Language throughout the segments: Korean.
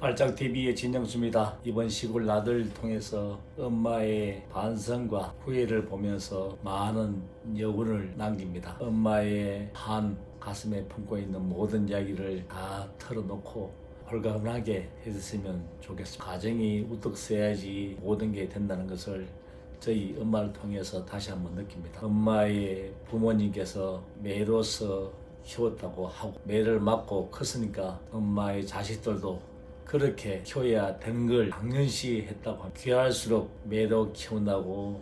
발작TV의 진영수입니다. 이번 시골 나들 통해서 엄마의 반성과 후회를 보면서 많은 여운을 남깁니다. 엄마의 한 가슴에 품고 있는 모든 이야기를 다 털어놓고 홀가분하게 해줬으면 좋겠습니다. 가정이 우뚝 서야지 모든 게 된다는 것을 저희 엄마를 통해서 다시 한번 느낍니다. 엄마의 부모님께서 매로서 키웠다고 하고 매를 맞고 컸으니까 엄마의 자식들도 그렇게 키워야 되는 걸 당연시 했다고 합니다. 귀할수록 매로 키운다고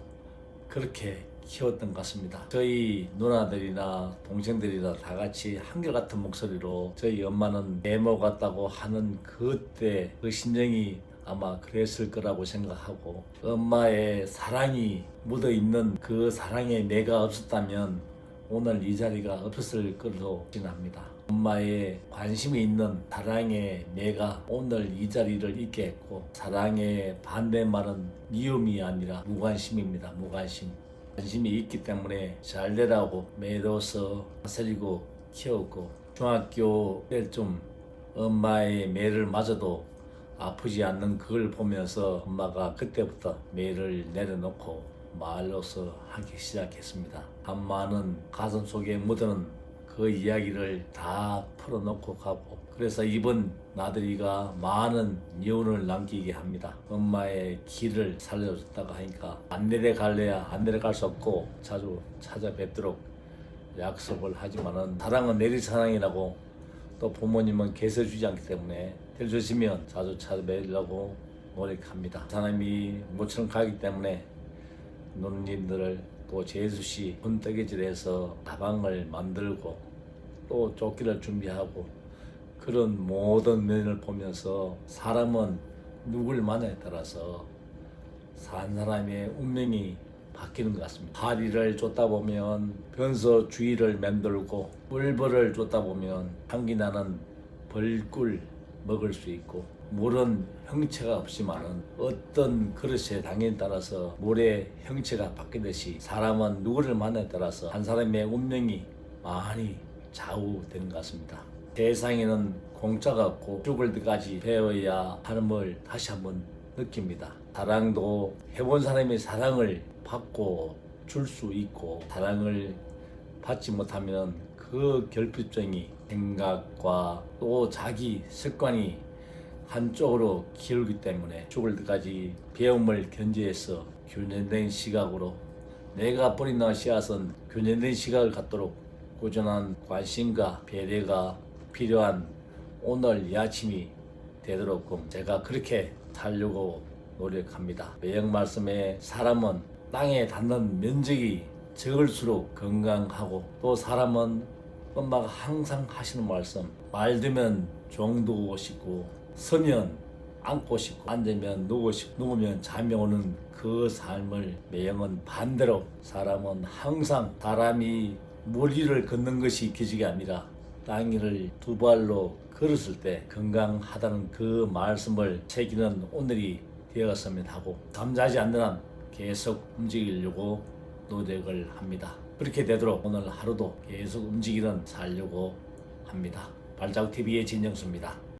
그렇게 키웠던 것 같습니다. 저희 누나들이나 동생들이나 다 같이 한결같은 목소리로 저희 엄마는 매모 같다고 하는 그때 그 심정이 아마 그랬을 거라고 생각하고 엄마의 사랑이 묻어 있는 그 사랑에 내가 없었다면 오늘 이 자리가 없었을 걸로 생각합니다. 엄마의 관심이 있는 사랑의 내가 오늘 이 자리를 있게 했고 사랑의 반대말은 미움이 아니라 무관심입니다. 무관심. 관심이 있기 때문에 잘 되라고 매로서 다스리고 키웠고 중학교 때좀 엄마의 매를 맞아도 아프지 않는 그걸 보면서 엄마가 그때부터 매를 내려놓고 말로서 하기 시작했습니다. 엄마는 가슴 속에 묻어는 그 이야기를 다 풀어놓고 가고 그래서 이번 나들이가 많은 여운을 남기게 합니다. 엄마의 길을 살려줬다고 하니까 안 내려갈래야 안 내려갈 수 없고 자주 찾아뵙도록 약속을 하지만은 사랑은 내리사랑이라고 또 부모님은 계셔 주지 않기 때문에 데려주시면 자주 찾아뵈려고 노력합니다. 사람이 모처럼 가기 때문에 누님들을 또 제수씨 분뜨개질해서 가방을 만들고 또 조끼를 준비하고 그런 모든 면을 보면서 사람은 누굴 만나에 따라서 산 사람의 운명이 바뀌는 것 같습니다. 파리를 쫓다 보면 변소 주의를 맴돌고 꿀벌을 쫓다 보면 향기 나는 벌꿀 먹을 수 있고 물은 형체가 없지만은 어떤 그릇의 당연에 따라서 물의 형체가 바뀌듯이 사람은 누구를 만나에 따라서 한 사람의 운명이 많이 좌우되는 것 같습니다. 세상에는 공짜가 없고 죽을 때까지 배워야 걸 다시 한번 느낍니다. 사랑도 해본 사람이 사랑을 받고 줄 수 있고 사랑을 받지 못하면 그 결핍증이 생각과 또 자기 습관이 한쪽으로 기울기 때문에 죽을 때까지 배움을 견지해서 균형된 시각으로 내가 뿌리는 씨앗은 균형된 시각을 갖도록 꾸준한 관심과 배려가 필요한 오늘 이 아침이 되도록끔 제가 그렇게 살려고 노력합니다. 매형 말씀에 사람은 땅에 닿는 면적이 적을수록 건강하고 또 사람은 엄마가 항상 하시는 말씀 말 되면 종두고 싶고 서면 앉고 싶고 앉으면 누고 싶고 누우면 잠이 오는 그 삶을 매형은 반대로 사람은 항상 사람이 물 위를 걷는 것이 기적이 아니라 땅 위를 두 발로 걸었을 때 건강하다는 그 말씀을 새기는 오늘이 되었으면 하고 잠자지 않는 한 계속 움직이려고 노력을 합니다. 그렇게 되도록 오늘 하루도 계속 움직이는 살려고 합니다. 발자국 TV의 진정수입니다.